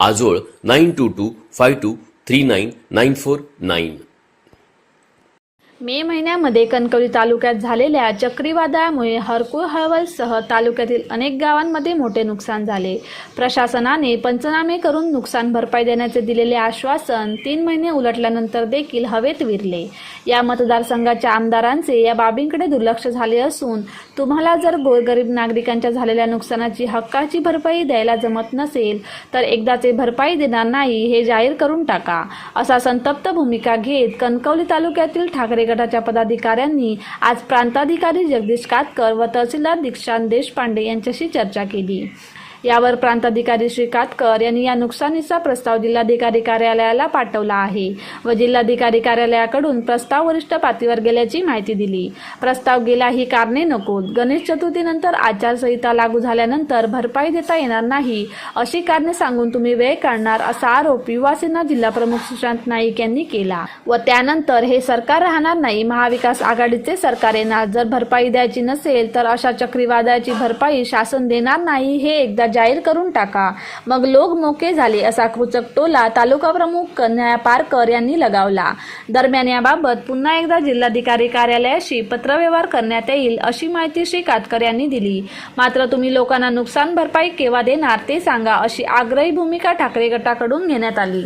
आजोळ nine two two five two three nine nine four nine. May महिन्यामध्ये कणकवली तालुक्यात झालेल्या चक्रीवादळामुळे हरकुळ हळवलसह तालुक्यातील अनेक गावांमध्ये मोठे नुकसान झाले. प्रशासनाने पंचनामे करून नुकसान भरपाई देण्याचे दिलेले आश्वासन तीन महिने उलटल्यानंतर देखील हवेत विरले. या मतदारसंघाच्या आमदारांचे या बाबींकडे दुर्लक्ष झाले असून तुम्हाला जर गोरगरीब नागरिकांच्या झालेल्या नुकसानाची हक्काची भरपाई द्यायला जमत नसेल तर एकदाचे भरपाई देणार नाही हे जाहीर करून टाका असा संतप्त भूमिका घेत कणकवली तालुक्यातील ठाकरे गटाच्या पदाधिकाऱ्यांनी आज प्रांताधिकारी जगदीश कातकर व तहसीलदार दीक्षांत देशपांडे यांच्याशी चर्चा केली. यावर प्रांताधिकारी श्री कातकर यांनी या नुकसानीचा प्रस्ताव जिल्हाधिकारी कार्यालयाला पाठवला आहे व जिल्हाधिकारी कार्यालयाकडून प्रस्ताव वरिष्ठ पातळीवर गेल्याची माहिती दिली. प्रस्ताव गेला ही कारणे नकोत. गणेश चतुर्थीनंतर आचारसंहिता लागू झाल्यानंतर भरपाई देता येणार नाही अशी कारणे सांगून तुम्ही वेळ काढणार असा आरोप युवासेना जिल्हा प्रमुख सुशांत नाईक यांनी केला व त्यानंतर हे सरकार राहणार नाही. महाविकास आघाडीचे सरकार येणार. जर भरपाई द्यायची नसेल तर अशा चक्रीवादळाची भरपाई शासन देणार नाही हे एकदा जाहीर करून टाका. मग लोक मोके झाले असा कृचक टोला तालुका प्रमुख कन्या पारकर यांनी लगावला. दरम्यान याबाबत पुन्हा एकदा जिल्हाधिकारी कार्यालयाशी पत्रव्यवहार करण्यात येईल अशी माहिती श्री कातकर यांनी दिली. मात्र तुम्ही लोकांना नुकसान भरपाई केव्हा देणार ते सांगा अशी आग्रही भूमिका ठाकरे गटाकडून घेण्यात आली.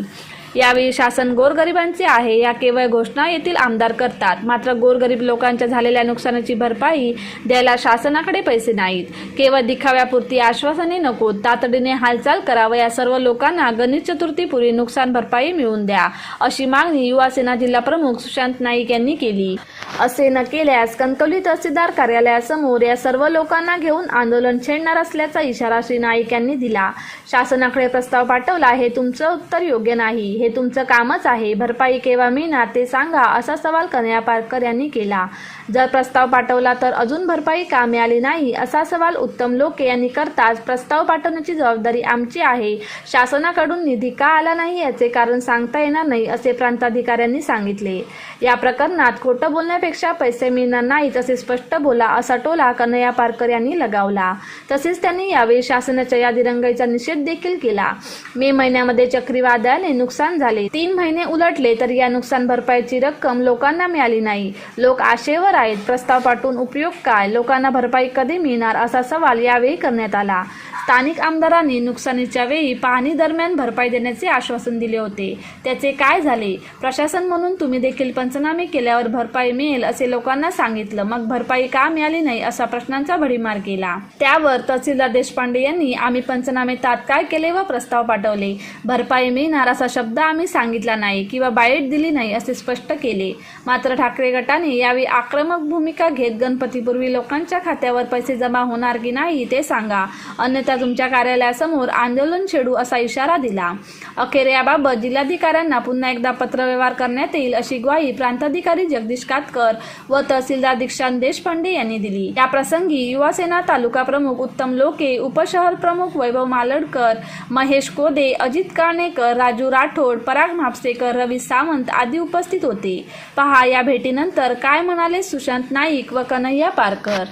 यावेळी शासन गोरगरिबांचे आहे. या केवळ घोषणा येथील आमदार करतात. मात्र गोरगरीब लोकांच्या झालेल्या नुकसानाची भरपाई द्यायला शासनाकडे पैसे नाहीत. केवळ दिखाव्यापुरती आश्वासने नको तातडीने हालचाल करा व या सर्व लोकांना गणेश चतुर्थीपूर्वी नुकसान भरपाई मिळवून द्या अशी मागणी युवासेना जिल्हा प्रमुख सुशांत नाईक यांनी केली. असे न केल्यास कणकवली तहसीलदार कार्यालयासमोर या सर्व लोकांना घेऊन आंदोलन छेडणार असल्याचा इशारा श्री नाईक यांनी दिला. शासनाकडे प्रस्ताव पाठवला हे तुमचं उत्तर योग्य नाही. हे तुमचं कामच आहे. भरपाई केव्हा मिळणार ते सांगा असा सवाल कन्या पारकर यांनी केला. जर प्रस्ताव पाठवला तर अजून भरपाई का मिळाली नाही? असा सवाल उत्तम लोके यांनी करताच प्रस्ताव पाठवण्याची जबाबदारी आमची आहे. शासनाकडून निधी का आला नाही याचे कारण सांगता येणार नाही असे प्रांताधिकाऱ्यांनी सांगितले. या प्रकरणात खोटं बोलण्यापेक्षा पैसे मिळणार नाहीत असे स्पष्ट बोला असा टोला कन्हैया पारकर यांनी लगावला. तसेच त्यांनी यावेळी शासनाच्या या दिरंगाईचा निषेध देखील केला. मे महिन्यामध्ये चक्रीवादळाने नुकसान झाले. तीन महिने उलटले तर या नुकसान भरपाईची रक्कम लोकांना मिळाली नाही. लोक आशेवर आहेत. प्रस्ताव पाठवून उपयोग काय? लोकांना भरपाई कधी मिळणार? असा सवाल यावेळी करण्यात आला. स्थानिक आमदारांनी नुकसानीच्या वेळी पाहणी दरम्यान भरपाई देण्याचे आश्वासन दिले होते. त्याचे काय झाले? प्रशासन म्हणून तुम्ही देखील पंचनामे केल्यावर भरपाई मिळेल असे लोकांना सांगितलं. मग भरपाई का मिळाली नाही असा प्रश्नांचा भडीमार केला. त्यावर तहसीलदार देशपांडे यांनी आम्ही पंचनामे तात्काळ केले व प्रस्ताव पाठवले. भरपाई मिळणार असा शब्द आम्ही सांगितला नाही किंवा बाईट दिली नाही असे स्पष्ट केले. मात्र ठाकरे गटाने यावेळी आक्रमक भूमिका घेत गणपतीपूर्वी लोकांच्या खात्यावर पैसे जमा होणार की नाही ते सांगा. अन्यथा तुमच्या कार्यालयासमोर आंदोलन छेडू असा इशारा दिला. अखेर याबाबत जिल्हाधिकाऱ्यांना पुन्हा एकदा पत्रव्यवहार करण्यात येईल अशी ग्वाही प्रांताधिकारी जगदीश कातकर व तहसीलदार दीक्षांत देशपांडे यांनी दिली. या प्रसंगी युवासेना तालुका प्रमुख उत्तम लोके उपशहर प्रमुख वैभव मालडकर महेश कोदे अजित काणेकर राजू राठोड पराग म्हापसेकर रवी सावंत आदी उपस्थित होते. पहा या भेटीनंतर काय म्हणाले सुशांत नाईक व कन्हैया पारकर?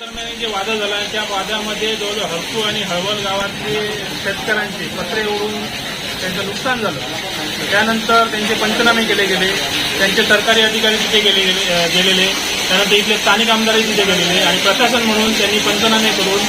दरम्यान जे वादळ झाला त्या वादामध्ये जवळजवळ हरकू आणि हळवल गावातले शेतकऱ्यांचे पत्रे ओढून त्यांचं नुकसान झालं. त्यानंतर त्यांचे पंचनामे केले गेले. त्यांचे सरकारी अधिकारी तिथे गेले गेलेले. त्यानंतर इथले स्थानिक आमदारही तिथे गेलेले आणि प्रशासन म्हणून त्यांनी पंचनामे करून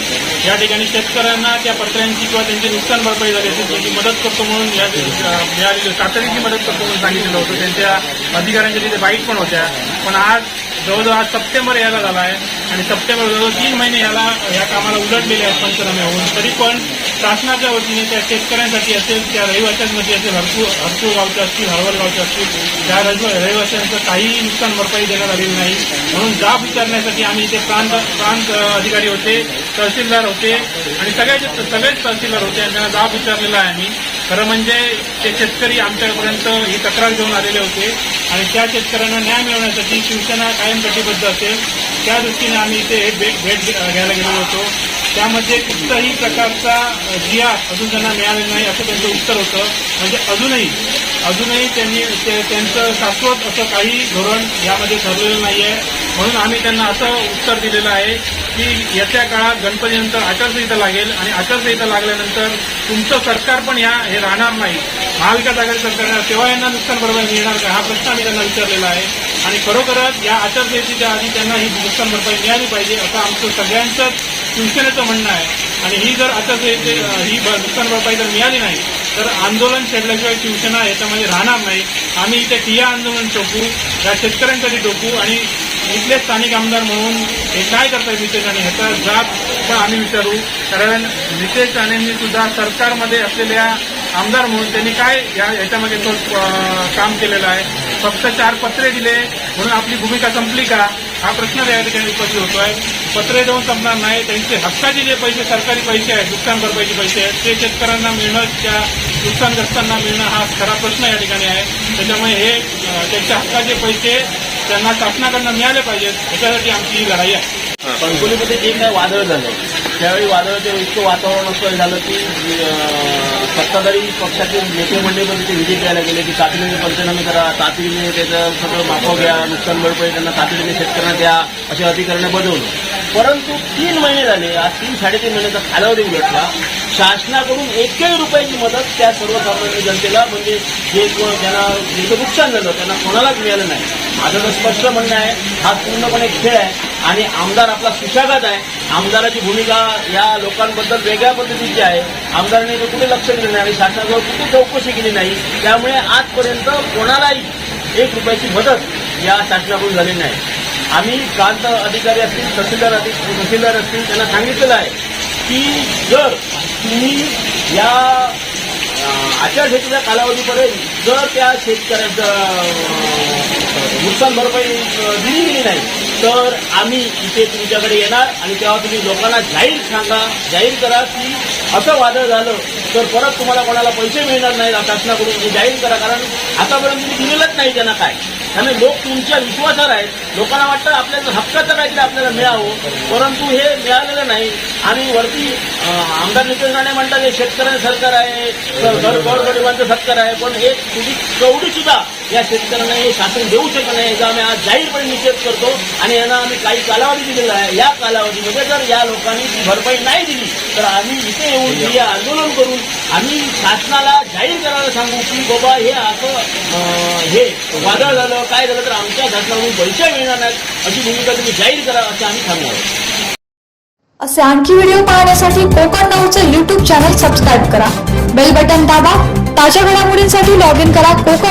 या ठिकाणी शेतकऱ्यांना त्या पत्र्यांची किंवा त्यांची नुकसान भरपाई झाली असेल त्याची मदत करतो म्हणून या मिळालेली तातडीची मदत करतो म्हणून सांगितलेलं होतं. त्यांच्या अधिकाऱ्यांच्या तिथे बाईट पण होत्या. पण आज जवळजवळ आज सप्टेंबर यायला झाला आहे आणि सप्टेंबर जवळजवळ तीन महिने याला या कामाला उलटलेले आहेत पंचनामे होऊन तरी पण शासनाच्या वतीने त्या शेतकऱ्यांसाठी असेल त्या रहिवाशांमध्ये असेल हरकू हरकूळ गावचे असतील हरवल गावचे असतील त्या रहिवा- रहिवाशांचं काहीही नुकसान भरपाई देण्यात आलेली नाही. म्हणून जाब विचारण्यासाठी आम्ही इथे प्रांत प्रांत अधिकारी होते तहसीलदार होते आणि सगळ्याचे सगळेच तहसीलदार होते आणि त्यांना जाब विचारलेला आहे आम्ही. खरं म्हणजे ते शेतकरी आमच्यापर्यंत ही तक्रार घेऊन आलेले होते आणि त्या शेतकऱ्यांना न्याय मिळवण्यासाठी शिवसेना कायम कटिबद्ध असेल त्या दृष्टीने आम्ही इथे भेट भेट घ्यायला गेलेलो होतो. त्यामध्ये कुठल्याही प्रकारचा जिया अजून त्यांना मिळालेला नाही असं त्यांचं उत्तर होतं. म्हणजे अजूनही अजूनही त्यांनी ते- त्यांचं शाश्वत असं काही धोरण यामध्ये ठरलेलं नाही आहे म्हणून आम्ही त्यांना असं उत्तर दिलेलं आहे की येत्या काळात गणपतीनंतर आचारसंहिता लागेल आणि आचारसंहिता लागल्यानंतर तुमचं सरकार पण ह्या हे राहणार नाही. महाविकास आघाडी सरकार तेव्हा यांना नुकसान भरपाई मिळणार का? हा प्रश्न आम्ही त्यांना विचारलेला आहे. आणि खरोखरच या आचारसंहितेच्या आधी त्यांना ही नुकसान भरपाई मिळाली पाहिजे असं आमचं सगळ्यांचंच शिवसेनेचं म्हणणं आहे. आणि ही जर आचारसंहिते ही नुकसान भरपाई जर मिळाली नाही तर आंदोलन छेडल्याशिवाय शिवसेना याच्यामध्ये राहणार नाही. आम्ही इथे ठिया आंदोलन टोकू या शेतकऱ्यांसाठी टोकू आणि इथले स्थानिक आमदार म्हणून हे काय करताय नितेश राणे ह्याचा जाब पण आम्ही विचारू? कारण नितेश राणेंनी सुद्धा सरकारमध्ये असलेल्या आमदार म्हणून त्यांनी काय या याच्यामध्ये तो काम केलेलं आहे? फक्त चार पत्रे दिले म्हणून आपली भूमिका संपली का? हा प्रश्न या ठिकाणी उपस्थित आहे पत्रे देऊन संपणार नाही. त्यांचे हक्काचे जे पैसे सरकारी पैसे आहेत नुकसान भरपाईचे पैसे आहेत ते शेतकऱ्यांना मिळणं त्या नुकसानग्रस्तांना मिळणं हा खरा प्रश्न या ठिकाणी आहे. त्याच्यामुळे हे त्यांच्या हक्काचे पैसे त्यांना शासनाकडनं मिळाले पाहिजेत. याच्यासाठी आमची ही लढाई आहे. कणकोलीमध्ये जे काय वादळ झालं त्यावेळी वादळाचं इतकं वातावरण असं झालं की सत्ताधारी पक्षाचे नेते पण ते व्हिजिट द्यायला गेले की तातडीने पंचनामे करा तातडीने त्याचं सगळं माफव घ्या नुकसान भरपाई त्यांना तातडीने शेतकऱ्यांना द्या असे अधिकाऱ्यांना बदवलं परंतु तीन महिने झाले आज तीन साडेतीन महिन्याचा कालावधी उलटला शासनाकडून एकही रुपयाची मदत त्या सर्वसामान्य जनतेला म्हणजे जे कोण ज्यांना ज्याचं नुकसान झालं त्यांना कोणालाच मिळालं नाही. माझं तर स्पष्ट म्हणणं आहे हा पूर्णपणे खेळ आहे आणि आमदार आपला सुशागात आहे. आमदाराची भूमिका या लोकांबद्दल वेगळ्या पद्धतीची आहे. आमदारांनी कुठे लक्ष दिलं नाही आणि शासनाजवळ कुठे चौकशी केली नाही त्यामुळे आजपर्यंत कोणालाही एक रुपयाची मदत या शासनाकडून झाली नाही. आम्ही प्रांत अधिकारी असतील तहसीलदार अधिक तहसीलदार असतील त्यांना सांगितलेलं आहे की जर तुम्ही या आचारसंहितेच्या कालावधीपर्यंत जर त्या शेतकऱ्याचं नुकसान भरपाई दिली गेली नाही तर आम्ही इथे तुमच्याकडे येणार आणि तेव्हा तुम्ही लोकांना जाहीर सांगा जाहीर करा की असं वादळ झालं तर परत तुम्हाला कोणाला पैसे मिळणार नाहीत शासनाकडून हे जाहीर करा. कारण आतापर्यंत तुम्ही दिलेलंच नाही त्यांना काय. त्यामुळे लोक तुमच्या विश्वासावर आहेत. लोकांना वाटतं आपल्याला हक्काचं काहीतरी आपल्याला मिळावं. परंतु हे मिळालेलं नाही. आणि वरती आमदार नितेश राणे म्हणतात हे शेतकऱ्यांचं सरकार आहे. गरगरिबांचं सरकार आहे. पण एक तुझी कवडी सुद्धा या शेतकऱ्यांना हे शासन देऊ शकत नाही याचा आम्ही आज जाहीरपणे निषेध करतो. आणि यांना आम्ही काही कालावधी दिलेला आहे. या कालावधीमध्ये जर या लोकांनी ती भरपाई नाही दिली तर आम्ही इथे येऊन हे आंदोलन करून आम्ही शासनाला जाहीर करायला सांगू की बाबा हे असं हे वादळ झालं काय झालं तर आमच्या शासनाकडून पैसे मिळणार नाहीत अशी भूमिका तुम्ही जाहीर करा असं आम्ही सांगणार असे आणखी व्हिडिओ पाहण्यासाठी कोकण नऊचं यूट्यूब चॅनल सबस्क्राईब करा. बेल बटन दाबा ताज्या घडामोडींसाठी लॉग इन करा कोकण